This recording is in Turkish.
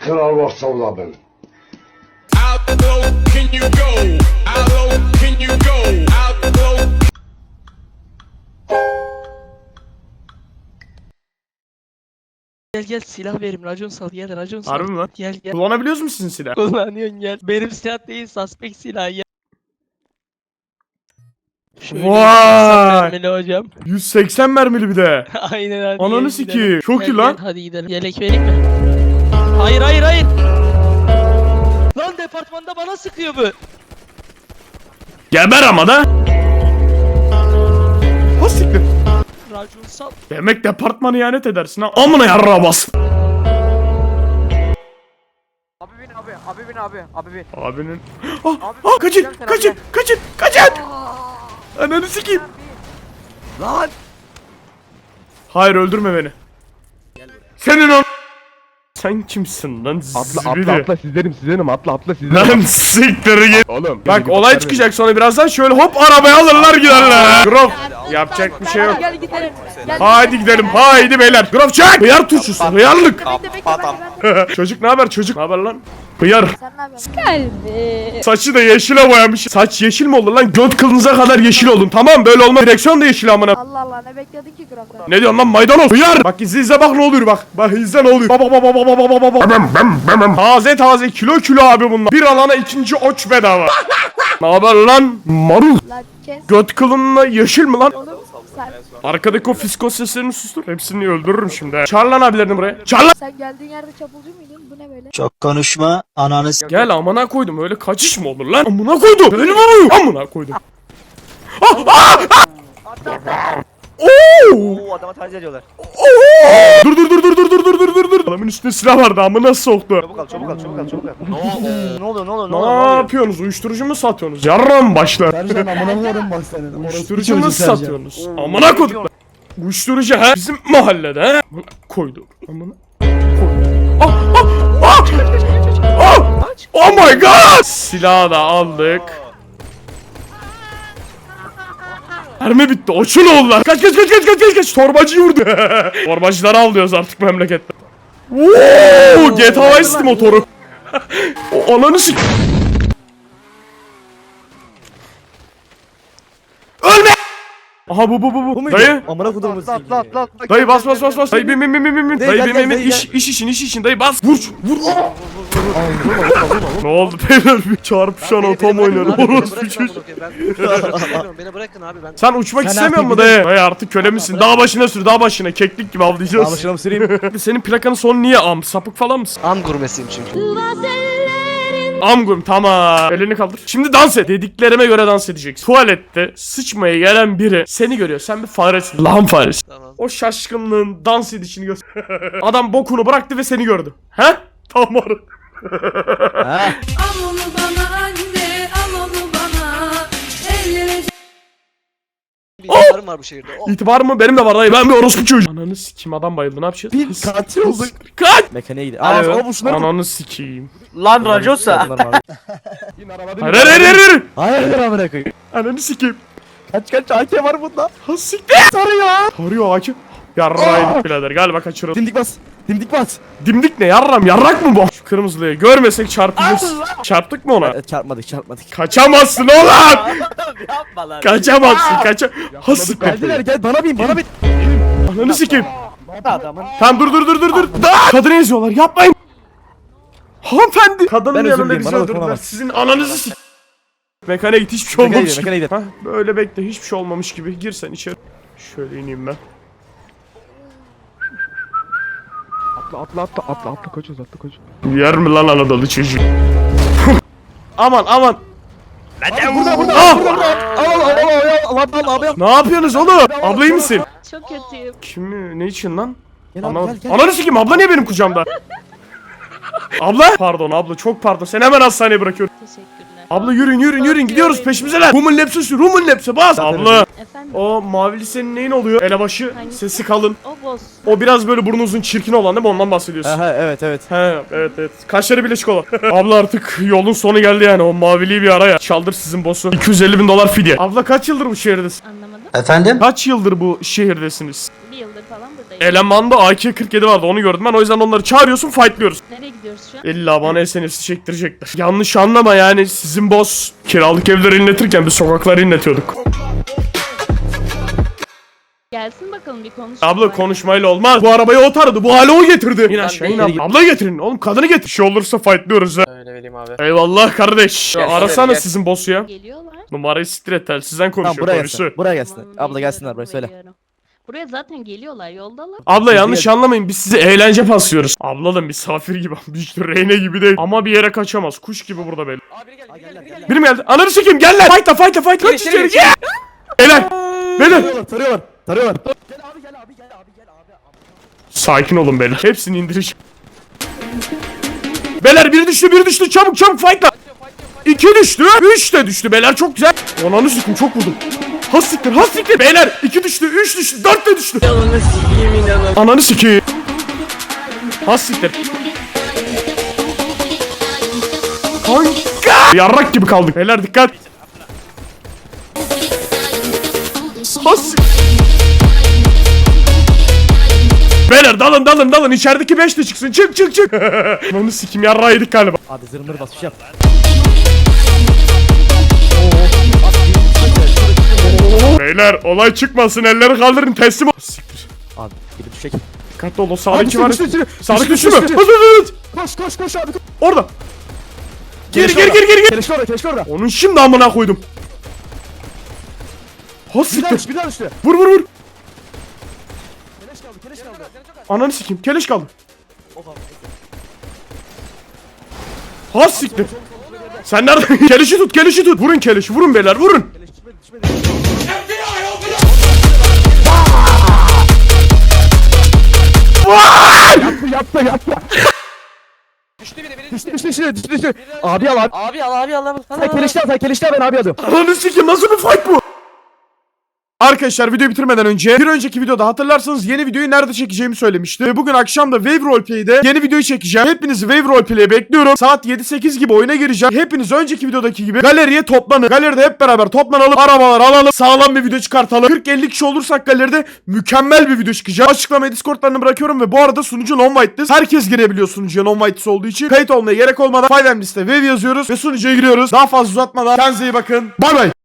kral varsa o da ben. How low can you go? How low can you go? How low Gel gel silah verim racon sal gel racon sal. Harbi mi lan? Gel gel. Kullanabiliyor musun sizin silah? Kullanıyorsun gel. Benim silah değil suspect silah ya. Şöyle Vay! mermili hocam. 180 mermili bir de. Aynen hadi. Ananı gel sikeyim. Çok Gel, iyi lan. gel, Hadi gidelim. Yelek vereyim mi? Hayır hayır hayır. Lan departmanda bana sıkıyor bu. Geber ama da. Ha siktir. Racon sal. Demek departmanı ihanet edersin ha. Amına yarra bas. Abi bin abi, abi bin abi, abi bin. Abinin. Ah, Abi, ah, kaçın, gel sen abi, kaçın, gel. kaçın, kaçın. Ananı sikeyim. Lan! Hayır öldürme beni. Senin o... Sen kimsin lan Atla atla atla sizlerim sizlerim atla atla sizlerim. Lan siktir git. Oğlum. Bak olay çıkacak sonra birazdan şöyle hop arabaya alırlar giderler. Grov yapacak bir şey yok. Gel gidelim. Haydi gidelim haydi beyler. Grov çek. Hıyar turşusu hıyarlık. Çocuk ne haber çocuk? Ne haber lan? Hıyar. Sen ne yapıyorsun? Kalbi. Saçı da yeşile boyamış. Saç yeşil mi olur lan? Göt kılınıza kadar yeşil olun. Tamam böyle olma. Direksiyon da yeşil amına. Allah Allah ne bekledin ki Graf'tan? Ne diyorsun lan maydanoz? Hıyar. Bak izle izle bak ne oluyor bak. Bak izle ne oluyor. Bak bak bak bak bak bak bak bak. Bam, bam, bam, bam. Taze taze kilo kilo abi bunlar. Bir alana ikinci oç bedava. ne haber lan? Marul. Lan kes Göt kılınla yeşil mi lan? oğlum. Sen, Arkadaki o fiskos seslerini sustur. Hepsini öldürürüm şimdi. ha. Çağır lan abilerini buraya. Çağır lan. sen geldiğin yerde çapulcu muydun? Bu ne böyle? Çok konuşma ananı s- Gel amına koydum öyle kaçış mı olur lan? Amına koydum. Benim vuruyor. Amına koydum. Ah, ah, ah! Oo! Oo adama taciz ediyorlar. Oo! Dur dur dur dur dur dur dur dur dur dur. Adamın üstünde silah vardı amına soktu. Çabuk al, çabuk al, çabuk al, çabuk al. Ne oluyor? Ne oluyor? Ne oluyor? Ne Ne oluyor? yapıyorsunuz? Uyuşturucu mu satıyorsunuz? Yarram başlar. Sercan amına koyarım bak senin. Uyuşturucu mu satıyorsunuz? Amına koydum. Uyuşturucu ha? Bizim mahallede ha? Amına koydum. Amına koydum. Ah ah ah! Ah! Oh my god! Silahı da aldık. Mermi bitti. Açın oğullar. Kaç kaç kaç kaç kaç kaç kaç. Torbacıyı vurdu. Torbacıları avlıyoruz artık memlekette. Woo! GTA Vice motoru. o ananı sik... Ölme! Aha bu bu bu bu. Dayı. Amına koyduğum Atla atla atla atla. Dayı bas bas bas bas. Dayı bin bin bin bin bin bin. Dayı, Dayı gel, bin gel, bin bin. dayı, İş, iş işin iş işin dayı bas. Vur vur. Ne oldu beyler bir çarpışan otom oynuyorum. Orospu çocuğu. Beni bırakın abi ben. Sen uçmak Sen istemiyor artık musun dayı? Dayı artık köle misin? Dağ başına sür dağ başına. Keklik gibi avlayacağız. Başına mı süreyim? Senin plakanın sonu niye am? Sapık falan mısın? Am gurmesiyim çünkü. Amgum tamam. Elini kaldır. Şimdi dans et. Dediklerime göre dans edeceksin. Tuvalette sıçmaya gelen biri seni görüyor. Sen bir faresin. Lan faresi. Tamam. O şaşkınlığın dans edişini göster. Adam bokunu bıraktı ve seni gördü. He? Tamam. Ha? Al onu bana anne, al onu bana. Ellere itibarım var bu şehirde. O İtibar mı? Benim de var dayı. Ben bir orospu çocuğu. Ananı sikeyim adam bayıldı. Ne yapacağız? Bir katil olduk. Kaç! Mekaniğe gidelim. Aa, Evet. bu şunları Ananı sikeyim. Lan değil Hayır mi? hayır hayır hayır. Hayır hayır amına koyayım. Ananı sikeyim. Kaç kaç AK var bunda. Ha siktir. Tarıyor. Tarıyor hakim. Yarraydık birader. Galiba kaçırıldı. Dimdik bas. Dimdik bas. Dimdik ne yarram? Yarrak mı bu? Şu kırmızılıyı görmesek çarpacağız. Çarptık mı ona? Evet, çarpmadık çarpmadık. Kaçamazsın oğlum. Yapma lan. Kaçamazsın. Kaça... Ha siktir. Geldiler gel bana bin bana bin. Ananı sikeyim. Adamın. Tamam dur dur dur dur dur. Kadını eziyorlar. Yapmayın. Hanımefendi. Kadının Ben özür yanında bizi bana öldürdüler. dokunamaz. Sizin ananızı sik. Mekaniğe git hiçbir şey Mekaniğe olmamış gidelim, gibi. mekaniğe Hah, böyle bekle hiçbir şey olmamış gibi. Gir sen içeri. Şöyle ineyim ben. Atla atla atla atla atla koçuz atla koç. Yer mi lan Anadolu çocuğu? aman aman. Burada burada Ah! burada burada. Al al al al al al al al. Ne yapıyorsunuz oğlum? Abla iyi misin? Çok kötüyüm. Kimi? Ne için lan? Gel Anlamadım. gel gel. Ananı sikeyim abla niye benim kucağımda? abla? Pardon abla çok pardon. Seni hemen hastaneye bırakıyorum. Teşekkürler. Abla yürüyün yürüyün yürüyün gidiyoruz peşimizeler. Rumun lepsi sür Rumun lepsi bas. Abla. O mavili senin neyin oluyor? Elebaşı Hangisi? sesi kalın. o boz. O biraz böyle burnu uzun çirkin olan değil mi? Ondan bahsediyorsun. Aha evet evet. He evet evet. Kaşları birleşik olan. Abla artık yolun sonu geldi yani. O maviliği bir ara ya. Çaldır sizin boss'u. 250 bin dolar fidye. Abla kaç yıldır bu şehirdesin? Anlamadım. Efendim? Kaç yıldır bu şehirdesiniz? Bir yıldır falan buradayım. Elemanda AK-47 vardı onu gördüm ben o yüzden onları çağırıyorsun fightlıyoruz. Nereye gidiyoruz şu an? İlla bana SNS'i çektirecekler. Yanlış anlama yani sizin boss kiralık evleri inletirken biz sokakları inletiyorduk. Gelsin bakalım bir konuş. Abla konuşmayla olmaz. Bu arabayı o taradı. Bu hale o getirdi. Yine aşağı in abla. Ablayı getirin. Oğlum kadını getir. Bir şey olursa fightlıyoruz ha. Öyle vereyim abi. Eyvallah kardeş. Gel, Arasana gel, gel. sizin boss'u ya. Geliyorlar. Numarayı siktir et telsizden Tamam konuşuyor. buraya polisi. gelsin. Buraya gelsin. Tamam, Abla gelsinler buraya söyle. Buraya zaten geliyorlar yoldalar. Abla yanlış anlamayın biz size eğlence paslıyoruz. Abla da misafir gibi. De reyne gibi değil. Ama bir yere kaçamaz. Kuş gibi burada belli. Abi gel gel gel gel. Biri mi geldi? Ananı sikeyim gel lan. Fightla fightla fightla. Kaç içeri gel. Beyler. Beyler. Tarıyorlar tarıyorlar. Tarıyorlar. Sakin olun beyler. Hepsini indiriş. Beyler biri düştü biri düştü çabuk çabuk fightla. İki düştü. Üç de düştü beyler çok güzel. Ananı sikim çok vurdum. Has siktir has siktir. Beyler iki düştü üç düştü dört de düştü. Ananı sikeyim. Has siktir. Kanka. Yarrak gibi kaldık. Beyler dikkat. Has siktir. Beyler dalın dalın dalın içerideki 5 de çıksın çık çık çık. Ananı sikim yarrağı yedik galiba. Hadi zırmır bas bir şey yap. Beyler olay çıkmasın elleri kaldırın teslim ol. Siktir. Abi biri düşecek. Dikkatli ol o sağdaki var. Sağdaki düştü, mü? Hadi hadi. Koş koş koş abi. Orada. Orada. gir gir gir. Keleş orada keleş orada. Onun şimdi amına koydum. Ha siktir. bir daha düştü. Vur vur vur. Keleş kaldı keleş kaldı. Ananı sikeyim. Keleş kaldı. Ha siktir. Sen nerede? keleşi tut, keleşi tut. Vurun keleşi, vurun beyler, vurun. Yaptı yaptı. Düştü biri biri Düştü düştü düştü düştü düştü. Abi al abi. Abi al abi al. Sen keleşte al sen keleşte al ben abi alıyorum. Ananı sikeyim nasıl bir fight bu? Arkadaşlar videoyu bitirmeden önce bir önceki videoda hatırlarsanız yeni videoyu nerede çekeceğimi söylemiştim. Ve bugün akşam da Wave Roleplay'de yeni videoyu çekeceğim. Hepinizi Wave Roleplay'e bekliyorum. Saat 7-8 gibi oyuna gireceğim. Hepiniz önceki videodaki gibi galeriye toplanın. Galeride hep beraber toplanalım. Arabalar alalım. Sağlam bir video çıkartalım. 40-50 kişi olursak galeride mükemmel bir video çıkacak. Açıklamaya Discord'larını bırakıyorum ve bu arada sunucu non-whitelist. Herkes girebiliyor sunucuya non-whitelist olduğu için. Kayıt olmaya gerek olmadan 5M liste Wave yazıyoruz ve sunucuya giriyoruz. Daha fazla uzatmadan kendinize iyi bakın. Bay bay.